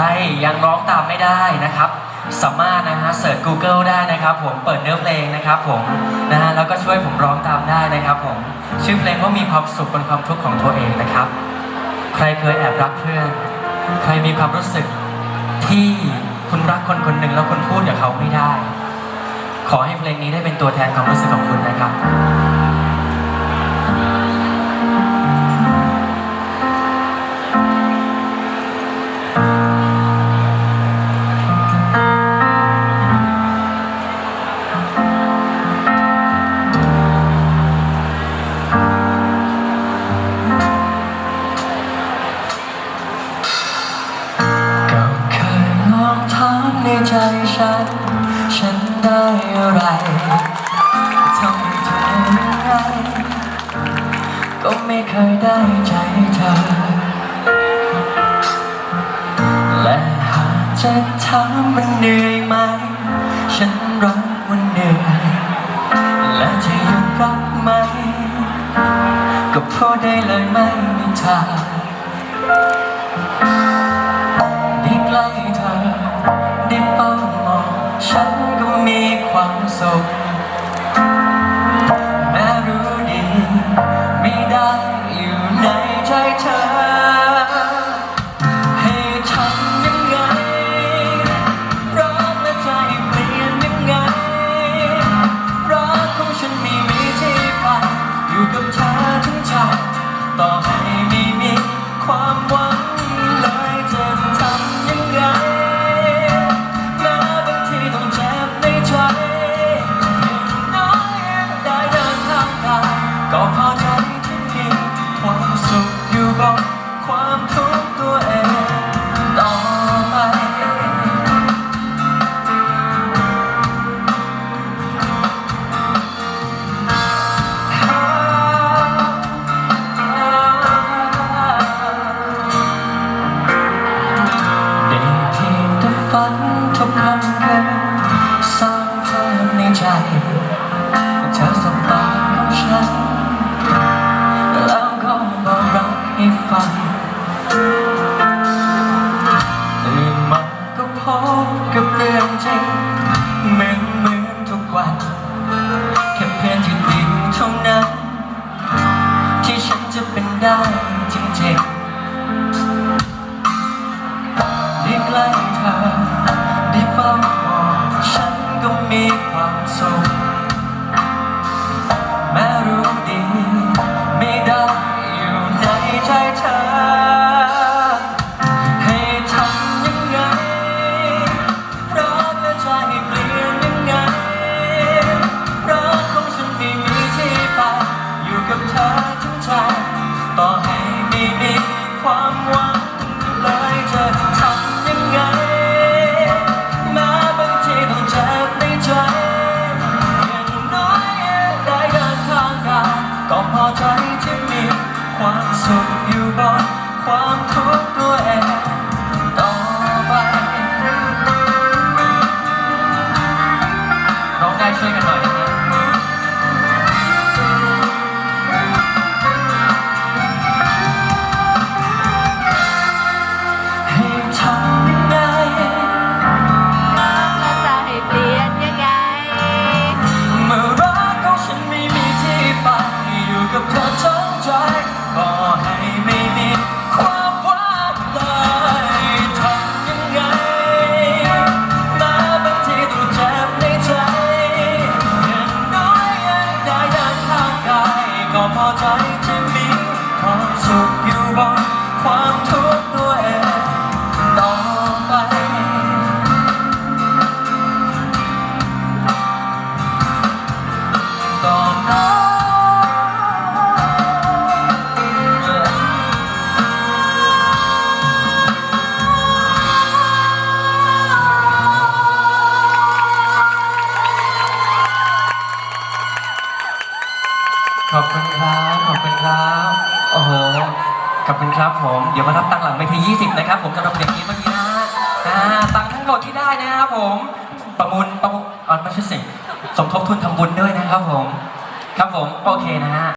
ใช่ยังร้องตามไม่ได้นะครับ สามารถนะฮะเสิร์ช Google ได้นะครับ ผมเปิดเนื้อเพลงนะครับผมนะฮะแล้วก็ช่วยผมร้องตามได้นะครับผมชื่อเพลงว่ามีความสุขบนความทุกข์ของตัวเองนะครับ ใครเคยแอบรักเพื่อน ใครมีความรู้สึกที่คุณรักคนคนหนึ่งแล้วคุณพูดกับเขาไม่ได้ ขอให้เพลงนี้ได้เป็นตัวแทนความรู้สึกของคุณนะครับ ใจฉัน ฉันได้อะไรทำให้เธอยังไงก็ไม่เคยได้ใจเธอ และหากจะถามมันเหนื่อยไหม ฉันรับว่าเหนื่อย และจะยังรักไหม ก็พูดได้เลยไม่มีทาง ความแม้รู้ดีไม่ได้อยู่ในใจเธอ ให้ทำยังไงรักและใจเปลี่ยนยังไงรักของฉันไม่มีที่ไปอยู่กับเธอทั้งใจต่อให้ไม่มีความหวัง ตื่นมาก็พบกับเรื่องจริงเหมือนเหมือนทุกวัน แค่เพียงที่ดีเท่านั้น ที่ฉันจะเป็นได้จริงๆได้ใกล้เธอ ก็พอ อบคุณครับ ขอบคุณครับ โอ้โห ขอบคุณครับผม เดี๋ยวมารับตังค์หลังไม่ที20 นะครับ ผมจะรับเพลงนี้เมื่อกี้นะฮะอ่าตังค์ทั้งหมดที่ได้นะครับผม ประมูลประมูลออไม่ใช่สิสมทบทุนทำบุญด้วยนะครับผม ครับผม โอเคนะฮะ